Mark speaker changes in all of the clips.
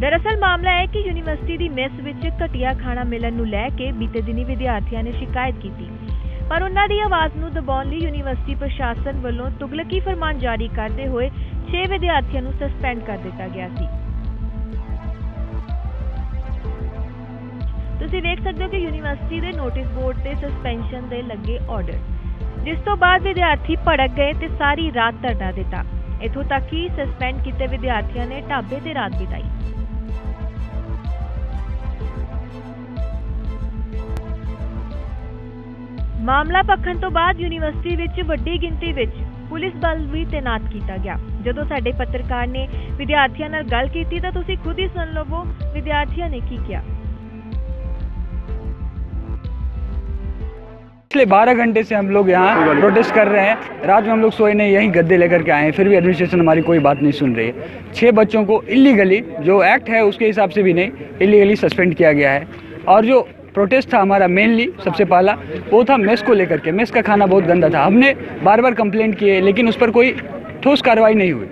Speaker 1: ਦਰਅਸਲ ਮਾਮਲਾ ਹੈ ਕਿ ਯੂਨੀਵਰਸਿਟੀ ਦੀ ਮੈਸ ਵਿੱਚ ਘਟਿਆ ਖਾਣਾ ਮਿਲਣ ਨੂੰ ਲੈ ਕੇ ਬੀਤੇ ਦਿਨੀ ਵਿਦਿਆਰਥੀਆਂ ਨੇ ਸ਼ਿਕਾਇਤ ਕੀਤੀ ਪਰ ਉਹਨਾਂ ਦੀ ਆਵਾਜ਼ ਨੂੰ ਦਬਾਉਣ ਲਈ ਯੂਨੀਵਰਸਿਟੀ ਪ੍ਰਸ਼ਾਸਨ ਵੱਲੋਂ ਤੁਗਲਕੀ ਫਰਮਾਨ ਜਾਰੀ ਕਰਦੇ ਹੋਏ 6 ਵਿਦਿਆਰਥੀਆਂ ਨੂੰ ਸਸਪੈਂਡ ਕਰ ਦਿੱਤਾ ਗਿਆ ਸੀ ਤੁਸੀਂ ਵੇਖ ਸਕਦੇ ਹੋ ਕਿ ਯੂਨੀਵਰਸਿਟੀ ਦੇ ਨੋਟਿਸ ਬੋਰਡ ਤੇ ਸਸਪੈਂਸ਼ਨ ਦੇ ਲੱਗੇ ਆਰਡਰ ਜਿਸ ਤੋਂ ਬਾਅਦ ਵਿਦਿਆਰਥੀ ਭੜਕ ਗਏ ਤੇ ਸਾਰੀ ਰਾਤ ਧਰਨਾ ਦਿੱਤਾ ਇਥੋਂ ਤੱਕ ਕਿ ਸਸਪੈਂਡ ਕੀਤੇ ਵਿਦਿਆਰਥੀਆਂ ਨੇ ਢਾਬੇ ਤੇ ਰਾਤ ਬਿਤਾਈ ਮਾਮਲਾ ਪੱਖਣ ਤੋਂ ਬਾਅਦ ਯੂਨੀਵਰਸਿਟੀ ਵਿੱਚ ਵੱਡੀ ਗਿਣਤੀ ਵਿੱਚ ਪੁਲਿਸ ਬਲ ਵੀ ਤਾਇਨਾਤ ਕੀਤਾ ਗਿਆ ਜਦੋਂ ਸਾਡੇ ਪੱਤਰਕਾਰ ਨੇ ਵਿਦਿਆਰਥੀਆਂ ਨਾਲ ਗੱਲ ਕੀਤੀ ਤਾਂ ਤੁਸੀਂ ਖੁਦ ਹੀ ਸੁਣ ਲਵੋ ਵਿਦਿਆਰਥੀਆਂ ਨੇ ਕੀ ਕਿਹਾ
Speaker 2: पिछले 12 घंटे से हम लोग यहाँ प्रोटेस्ट कर रहे हैं रात में हम लोग सोए नहीं यहीं गद्दे लेकर के आए हैं फिर भी एडमिनिस्ट्रेशन हमारी कोई बात नहीं सुन रही है छः बच्चों को इलीगली जो एक्ट है उसके हिसाब से भी नहीं इलीगली सस्पेंड किया गया है और जो प्रोटेस्ट था हमारा मेनली सबसे पहला वो था मेस को लेकर के मेस का खाना बहुत गंदा था हमने बार बार कंप्लेंट किए लेकिन उस पर कोई ठोस कार्रवाई नहीं हुई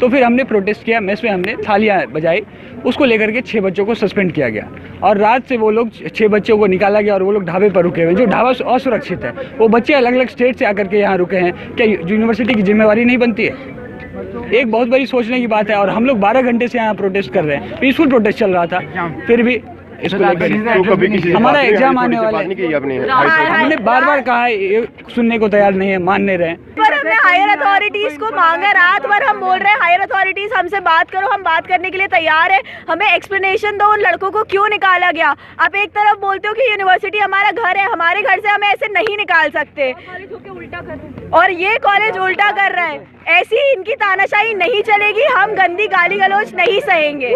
Speaker 2: तो फिर हमने प्रोटेस्ट किया मेस में हमने थालियाँ बजाई उसको लेकर के छः बच्चों को सस्पेंड किया गया और रात से वो लोग छः बच्चों को निकाला गया और वो लोग ढाबे पर रुके हुए जो ढाबा असुरक्षित है वो बच्चे अलग अलग स्टेट से आकर के यहाँ रुके हैं क्या यूनिवर्सिटी की जिम्मेवारी नहीं बनती है एक बहुत बड़ी सोचने की बात है और हम लोग 12 घंटे से यहाँ प्रोटेस्ट कर रहे हैं पीसफुल प्रोटेस्ट चल रहा था फिर भी हमारा एग्जाम आने वाला है हमने बार बार कहा है ये सुनने को तैयार नहीं है मान नहीं रहे
Speaker 3: हमने हायर अथॉरिटीज को मांगा रात भर हम बोल रहे हैं हायर अथॉरिटीज हमसे बात करो हम बात करने के लिए तैयार है हमें एक्सप्लेनेशन दो उन लड़कों को क्यों निकाला गया आप एक तरफ बोलते हो कि यूनिवर्सिटी हमारा घर है हमारे घर से हमें ऐसे नहीं निकाल सकते और ये कॉलेज उल्टा कर रहा है ऐसी इनकी तानाशाही नहीं चलेगी हम गंदी गाली गलोच नहीं सहेंगे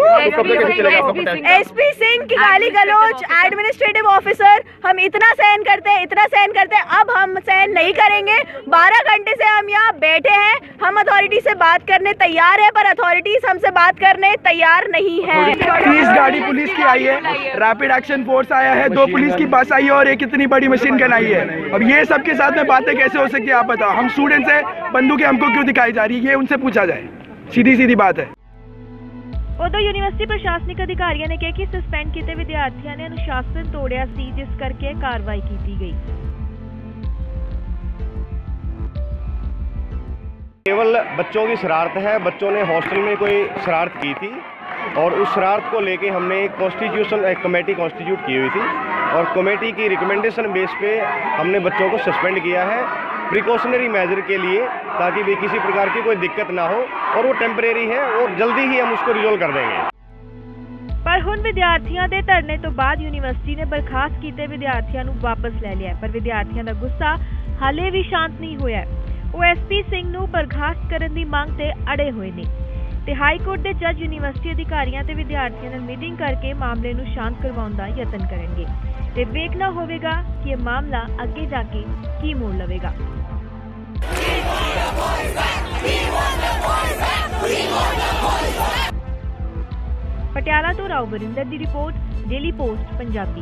Speaker 4: एस
Speaker 3: पी सिंह की गाली गलोच एडमिनिस्ट्रेटिव ऑफिसर हम इतना सहन करते हैं इतना सहन करते हैं अब हम सहन नहीं करेंगे बारह घंटे से हम हम यहाँ बैठे हैं हम अथॉरिटी से बात करने तैयार है पर अथॉरिटीज हमसे बात करने तैयार नहीं है
Speaker 5: तीस गाड़ी पुलिस की आई है रैपिड एक्शन फोर्स आया है दो पुलिस की बस आई है और एक इतनी बड़ी मशीन गन आई है अब ये सबके साथ में बातें कैसे हो सकती है आप बताओ हम स्टूडेंट्स हैं बंदूकें हमको क्यों दिखाई जा रही है ये उनसे पूछा जाए सीधी सीधी बात है
Speaker 1: ਉਦੋਂ यूनिवर्सिटी प्रशासनिक अधिकारियों ने कहा कि सस्पेंड किए विद्यार्थियों ने अनुशासन ਤੋੜਿਆ जिस करके कार्रवाई की गई
Speaker 4: केवल बच्चों की शरारत है बच्चों ने हॉस्टल में कोई शरारत की थी और उस शरारत को लेके हमने एक कॉन्स्टिट्यूशन एक कमेटी कॉन्स्टिट्यूट की हुई थी और कमेटी की रिकमेंडेशन बेस पे हमने बच्चों को सस्पेंड किया है प्रिकॉशनरी मेजर के लिए ताकि भी किसी प्रकार की कोई दिक्कत ना हो और वो टेम्परेरी है और जल्दी ही हम उसको रिजोल्व कर देंगे
Speaker 1: पर हूँ विद्यार्थियों के धरने तो बाद यूनिवर्सिटी ने बर्खास्त किए विद्यार्थियों वापस ले लिया पर विद्यार्थियों का गुस्सा हाले भी शांत नहीं ਨਹੀਂ ਓਐਸਪੀ ਸਿੰਘ ਨੂੰ ਬਰਖਾਸਤ ਕਰਨ ਦੀ ਮੰਗ ਤੇ ਅੜੇ ਹੋਏ ਨੇ ਤੇ ਹਾਈ ਕੋਰਟ ਦੇ ਜੱਜ ਯੂਨੀਵਰਸਿਟੀ ਅਧਿਕਾਰੀਆਂ ਤੇ ਵਿਦਿਆਰਥੀਆਂ ਨਾਲ ਮੀਟਿੰਗ ਕਰਕੇ ਮਾਮਲੇ ਨੂੰ ਸ਼ਾਂਤ ਕਰਵਾਉਣ ਦਾ ਯਤਨ ਕਰਨਗੇ ਤੇ ਵੇਖਣਾ ਹੋਵੇਗਾ ਕਿ ਇਹ ਮਾਮਲਾ ਅੱਗੇ ਜਾ ਕੇ ਕੀ ਮੋੜ ਲਵੇਗਾ ਪਟਿਆਲਾ ਤੋਂ ਰਾਉ ਬਰਿੰਦਰ ਦੀ ਰਿਪੋਰਟ ਡੇਲੀ ਪੋਸਟ ਪੰਜਾਬੀ